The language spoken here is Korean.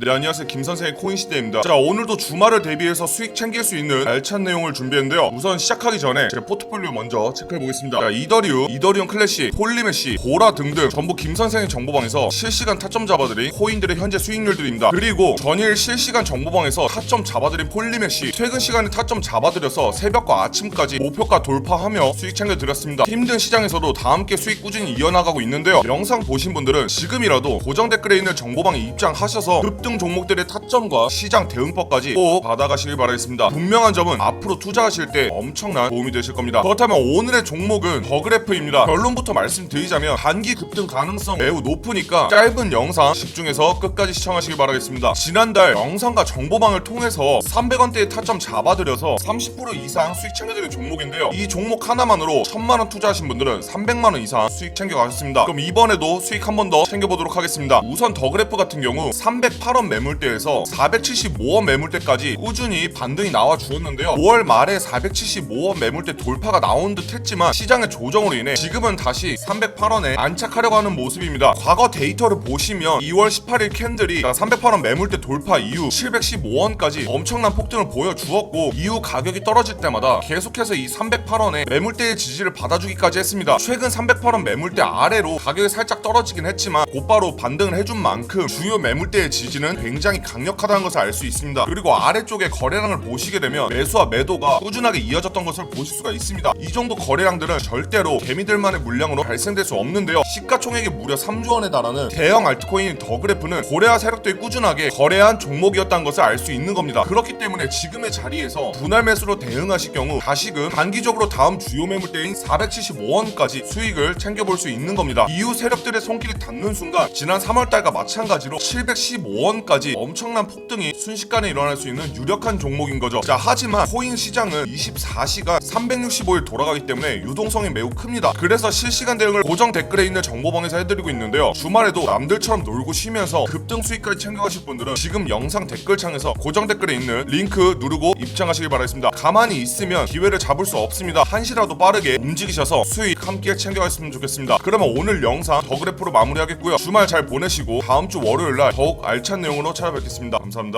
네 안녕하세요. 김선생의 코인시대입니다. 자 오늘도 주말을 대비해서 수익 챙길 수 있는 알찬 내용을 준비했는데요. 우선 시작하기 전에 제 포트폴리오 먼저 체크해보겠습니다. 자 이더리움, 이더리움 클래식, 폴리메시, 보라 등등 전부 김선생의 정보방에서 실시간 타점 잡아드린 코인들의 현재 수익률들입니다. 그리고 전일 실시간 정보방에서 타점 잡아드린 폴리메시 퇴근 시간에 타점 잡아드려서 새벽과 아침까지 목표가 돌파하며 수익 챙겨드렸습니다. 힘든 시장에서도 다 함께 수익 꾸준히 이어나가고 있는데요. 영상 보신 분들은 지금이라도 고정 댓글에 있는 정보방에 입장하셔서 급등 종목들의 타점과 시장 대응법까지 꼭 받아가시길 바라겠습니다. 분명한 점은 앞으로 투자하실 때 엄청난 도움이 되실 겁니다. 그렇다면 오늘의 종목은 더그래프입니다. 결론부터 말씀드리자면 단기 급등 가능성 매우 높으니까 짧은 영상 집중해서 끝까지 시청하시길 바라겠습니다. 지난달 영상과 정보방을 통해서 300원대의 타점 잡아드려서 30% 이상 수익 챙겨드린 종목인데요. 이 종목 하나만으로 1000만원 투자하신 분들은 300만원 이상 수익 챙겨가셨습니다. 그럼 이번에도 수익 한 번 더 챙겨보도록 하겠습니다. 우선 더그래프 같은 경우 308원 매물대에서 475원 매물대까지 꾸준히 반등이 나와 주었는데요. 5월 말에 475원 매물대 돌파가 나온 듯 했지만 시장의 조정으로 인해 지금은 다시 308원에 안착하려고 하는 모습입니다. 과거 데이터를 보시면 2월 18일 캔들이 308원 매물대 돌파 이후 715원까지 엄청난 폭등을 보여주었고 이후 가격이 떨어질 때마다 계속해서 이 308원의 매물대의 지지를 받아주기까지 했습니다. 최근 308원 매물대 아래로 가격이 살짝 떨어지긴 했지만 곧바로 반등을 해준 만큼 주요 매물대의 지지는 굉장히 강력하다는 것을 알 수 있습니다. 그리고 아래쪽에 거래량을 보시게 되면 매수와 매도가 꾸준하게 이어졌던 것을 보실 수가 있습니다. 이 정도 거래량들은 절대로 개미들만의 물량으로 발생될 수 없는데요. 시가총액이 무려 3조 원에 달하는 대형 알트코인 더그래프는 고래와 세력들이 꾸준하게 거래한 종목이었다는 것을 알 수 있는 겁니다. 그렇기 때문에 지금의 자리에서 분할 매수로 대응하실 경우 다시금 단기적으로 다음 주요 매물대인 475원까지 수익을 챙겨볼 수 있는 겁니다. 이후 세력들의 손길이 닿는 순간 지난 3월달과 마찬가지로 715원 까지 엄청난 폭등이 순식간에 일어날 수 있는 유력한 종목인 거죠. 자 하지만 코인 시장은 24시간 365일 돌아가기 때문에 유동성이 매우 큽니다. 그래서 실시간 대응을 고정 댓글에 있는 정보방에서 해드리고 있는데요. 주말에도 남들처럼 놀고 쉬면서 급등 수익까지 챙겨가실 분들은 지금 영상 댓글창에서 고정 댓글에 있는 링크 누르고 입장하시길 바라겠습니다. 가만히 있으면 기회를 잡을 수 없습니다. 한시라도 빠르게 움직이셔서 수익 함께 챙겨갔으면 좋겠습니다. 그러면 오늘 영상 더 그래프로 마무리하겠고요. 주말 잘 보내시고 다음 주 월요일 날 더욱 알찬 내용으로 찾아뵙겠습니다. 감사합니다.